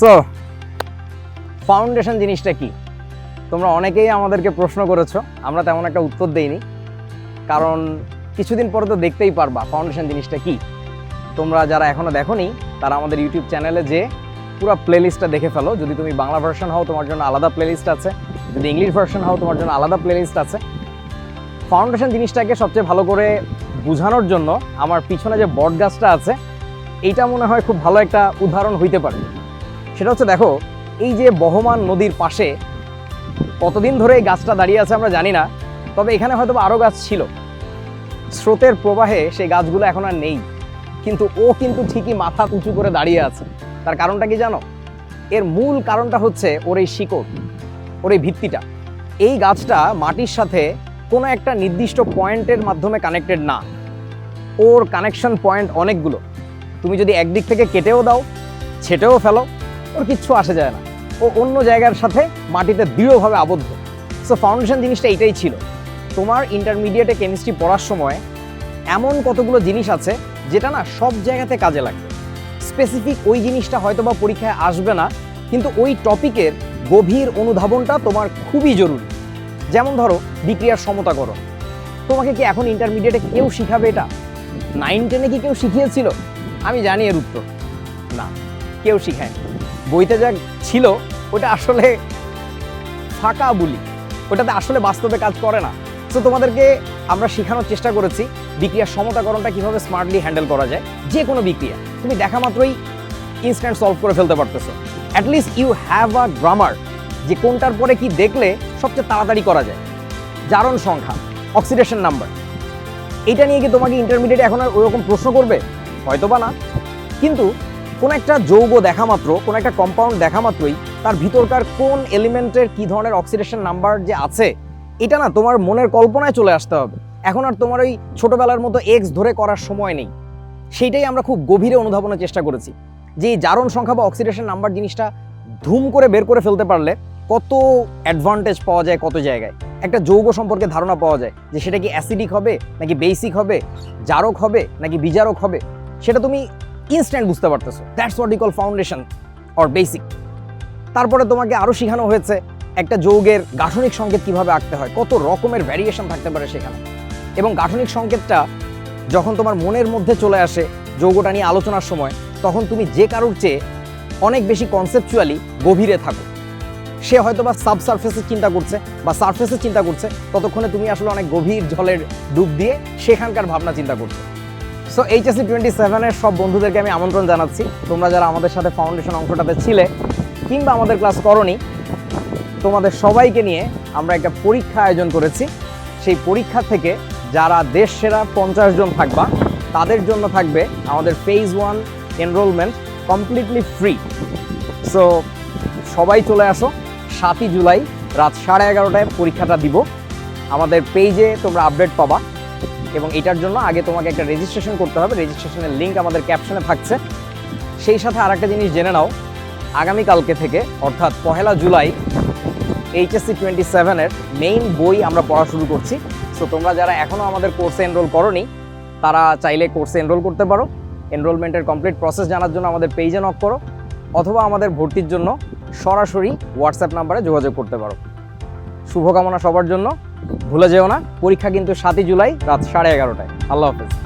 So foundation জিনিসটা কি? তোমরা অনেকেই আমাদেরকে প্রশ্ন করেছ, আমরা তেমন একটা উত্তর দেইনি। কারণ কিছুদিন পরে তো দেখতেই পারবা ফাউন্ডেশন জিনিসটা কি। তোমরা যারা এখনও দেখোনি, তারা আমাদের ইউটিউব চ্যানেলে যে পুরো প্লেলিস্টটা দেখে ফেলো। যদি তুমি বাংলা ভার্সন হও, তোমার জন্য আলাদা প্লেলিস্ট আছে। যদি ইংলিশ ভার্সন হও, তোমার জন্য আলাদা প্লেলিস্ট আছে। ফাউন্ডেশন জিনিসটাকে সবচেয়ে ভালো করে বোঝানোর জন্য আমার পিছনে যে বট গাছটা আছে, এইটা মনে হয় খুব ভালো একটা উদাহরণ হইতে পারে। সেটা হচ্ছে দেখো, এই যে বহমান নদীর পাশে কতদিন ধরে এই গাছটা দাঁড়িয়ে আছে আমরা জানি না, তবে এখানে হয়তো আরও গাছ ছিল। স্রোতের প্রবাহে সেই গাছগুলো এখন আর নেই। কিন্তু ও কিন্তু ঠিকই মাথা উঁচু করে দাঁড়িয়ে আছে। তার কারণটা কি জানো? এর মূল কারণটা হচ্ছে ওর এই শিকড়, ওর এই ভিত্তিটা। এই গাছটা মাটির সাথে কোনো একটা নির্দিষ্ট পয়েন্টের মাধ্যমে কানেক্টেড না। ওর কানেকশন পয়েন্ট অনেকগুলো। তুমি যদি একদিক থেকে কেটেও দাও, ছেটেও ফেলো ওর কিচ্ছু আসে যায় না। ও অন্য জায়গার সাথে মাটিতে দৃঢ়ভাবে আবদ্ধ। সো ফাউন্ডেশন জিনিসটা এটাই ছিল। তোমার ইন্টারমিডিয়েটে কেমিস্ট্রি পড়ার সময় এমন কতগুলো জিনিস আছে যেটা না সব জায়গাতে কাজে লাগবে। স্পেসিফিক ওই জিনিসটা হয়তো বা পরীক্ষায় আসবে না, কিন্তু ওই টপিকের গভীর অনুধাবনটা তোমার খুবই জরুরি। যেমন ধরো, বিক্রিয়ার সমতাকরণ। তোমাকে কি এখন ইন্টারমিডিয়েটে কেউ শিখাবে এটা? নাইন টেনে কি কেউ শিখিয়েছিল? আমি জানি এর উত্তর। না, কেউ শিখায়নি। বইতে যা ছিল, ওটা আসলে ফাঁকা বুলি। ওটাতে আসলে বাস্তবে কাজ করে না। তো তোমাদেরকে আমরা শেখানোর চেষ্টা করেছি বিক্রিয়ার সমতাকরণটা কীভাবে স্মার্টলি হ্যান্ডেল করা যায়। যে কোনো বিক্রিয়া। তুমি দেখা মাত্রই ইনস্ট্যান্ট সলভ করে ফেলতে পারতেছো। At least you have a grammar যে কোনটার পরে কি দেখলে সবচেয়ে তাড়াতাড়ি করা যায়। জারণ সংখ্যা অক্সিডেশন নাম্বার এটা নিয়ে কি তোমাকে ইন্টারমিডিয়েট এখন আর ওরকম প্রশ্ন করবে? হয়তো বা না। কিন্তু কোন একটা যৌগ দেখা মাত্র, কোন একটা কম্পাউন্ড দেখা মাত্রই তার ভিতরকার কোন এলিমেন্টের কি ধরনের অক্সিডেশন নাম্বার যে আছে, এটা না তোমার মনের কল্পনায় চলে আসতে হবে। এখন আর তোমার ওই ছোটবেলার মতো এক্স ধরে করার সময় নেই। সেইটাই আমরা খুব গভীরে অনুধাবনের চেষ্টা করেছি। যে জারণ সংখ্যা বা অক্সিডেশন নাম্বার জিনিসটা ধুম করে বের করে ফেলতে পারলে কত অ্যাডভান্টেজ পাওয়া যায় কত জায়গায়। একটা যৌগ সম্পর্কে ধারণা পাওয়া যায় যে সেটা কি অ্যাসিডিক হবে, নাকি বেসিক হবে, জারক হবে, নাকি বিজারক হবে। সেটা তুমি ইনস্ট্যান্ট বুঝতে পারতেছো। That's what I call foundation or basic তারপরে তোমাকে আরও শেখানো হয়েছে একটা যৌগের গাঠনিক সংকেত কীভাবে আঁকতে হয়, কত রকমের ভ্যারিয়েশন থাকতে পারে সেখানে। এবং গাঠনিক সংকেতটা যখন তোমার মনের মধ্যে চলে আসে যৌগটা নিয়ে আলোচনার সময়, তখন তুমি যে কারোর চেয়ে অনেক বেশি কনসেপচুয়ালি গভীরে থাকো। সে হয়তো বা সাব সারফেসে চিন্তা করছে বা সারফেসে চিন্তা করছে, ততক্ষণে তুমি আসলে অনেক গভীর জলের ডুব দিয়ে সেখানকার ভাবনা চিন্তা করছ। সো এইচএসসি টোয়েন্টি সেভেনের সব বন্ধুদেরকে আমি আমন্ত্রণ জানাচ্ছি। তোমরা যারা আমাদের সাথে ফাউন্ডেশন অংশটাতে ছিলে কিংবা আমাদের ক্লাস করনি, তোমাদের সবাইকে নিয়ে আমরা একটা পরীক্ষা আয়োজন করেছি। সেই পরীক্ষা থেকে যারা দেশ সেরা পঞ্চাশ জন থাকবা, তাদের জন্য থাকবে আমাদের phase one enrolment completely free so সবাই চলে আসো। সাতই জুলাই রাত সাড়ে এগারোটায় পরীক্ষাটা দিব। আমাদের পেজে তোমরা আপডেট পাবা। এবং এটার জন্য আগে তোমাকে একটা রেজিস্ট্রেশন করতে হবে। রেজিস্ট্রেশনের লিঙ্ক আমাদের ক্যাপশনে থাকছে। সেই সাথে আর একটা জিনিস জেনে নাও। আগামীকালকে থেকে, অর্থাৎ পহেলা জুলাই এইচএসসি টোয়েন্টি সেভেনের মেইন বই আমরা পড়া শুরু করছি। সো তোমরা যারা এখনও আমাদের কোর্সে এনরোল করনি, তারা চাইলে কোর্সে এনরোল করতে পারো। এনরোলমেন্টের কমপ্লিট প্রসেস জানার জন্য আমাদের পেজে নক করো। অথবা আমাদের ভর্তির জন্য সরাসরি হোয়াটসঅ্যাপ নাম্বারে যোগাযোগ করতে পারো। শুভকামনা সবার জন্য। ভুলে যেও না পরীক্ষা কিন্তু সাতই জুলাই রাত সাড়ে এগারোটায়। আল্লাহ হাফেজ।